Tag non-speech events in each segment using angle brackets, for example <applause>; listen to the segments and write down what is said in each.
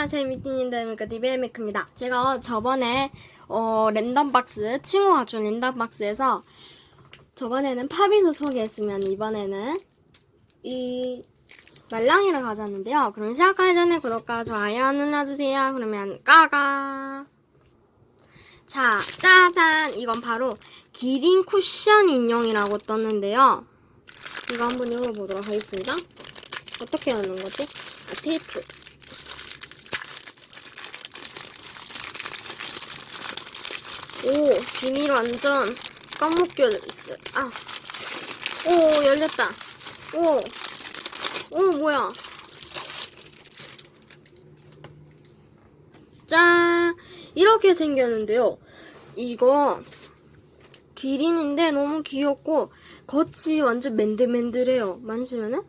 안녕하세요 미카 TV의 미크입니다. 제가 저번에 어, 랜덤박스 친구가 준 랜덤박스에서 저번에는 팝잇을 소개했으면 이번에는 이 말랑이를 가져왔는데요. 그럼 시작하기 전에 구독과 좋아요 눌러주세요. 그러면 까가 자 짜잔 이건 바로 기린 쿠션 인형이라고 떴는데요. 이거 한번 열어보도록 하겠습니다. 어떻게 하는 거지? 아, 테이프. 오, 비닐 완전 까먹겨 있어요. 아. 오, 열렸다. 오. 오, 뭐야. 짠. 이렇게 생겼는데요. 이거 기린인데 너무 귀엽고 겉이 완전 맨들맨들해요. 만지면은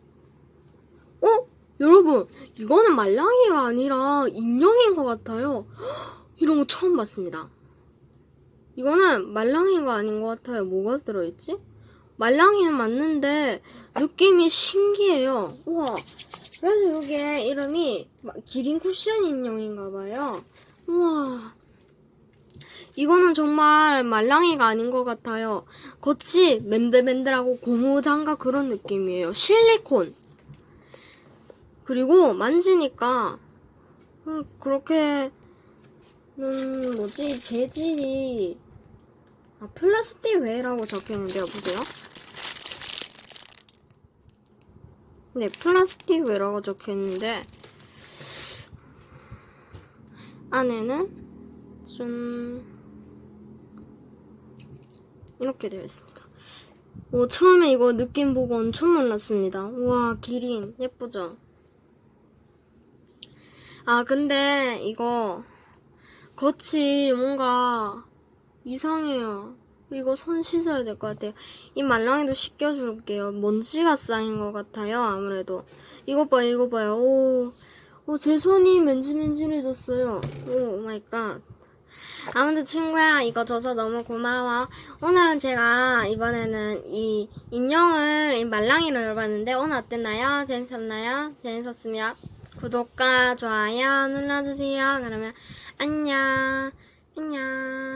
어? 여러분, 이거는 말랑이가 아니라 인형인 것 같아요. 헉, <gasps> 이런 거 처음 봤습니다. 이거는 말랑이가 아닌 것 같아요. 뭐가 들어있지? 말랑이는 맞는데 느낌이 신기해요. 우와. 그래서 이게 이름이 마- 기린 쿠션 인형인가 봐요. 우와. 이거는 정말 말랑이가 아닌 것 같아요. 겉이 맨들맨들하고 고무장갑 그런 느낌이에요. 실리콘. 그리고 만지니까 음, 그렇게 음 뭐지? 재질이. 아 플라스틱 웨이라고 적혀있는데요 보세요? 네 플라스틱 웨이라고 적혀있는데 안에는 좀 이렇게 되어 있습니다. 오 처음에 이거 느낌 보고 엄청 놀랐습니다. 우와 기린. 예쁘죠? 아, 근데 이거 겉이 뭔가 이상해요. 이거 손 씻어야 될 것 같아요. 이 말랑이도 씻겨줄게요. 먼지가 쌓인 것 같아요, 아무래도. 이거 봐요, 이거 봐요. 오, 오, 제 손이 맨질맨질해졌어요. 오 마이 갓. 아무튼 친구야 이거 줘서 너무 고마워. 오늘은 제가 이번에는 이 인형을 이 말랑이로 열어봤는데 오늘 어땠나요? 재밌었나요? 재밌었으면 구독과 좋아요 눌러주세요. 그러면 안녕 안녕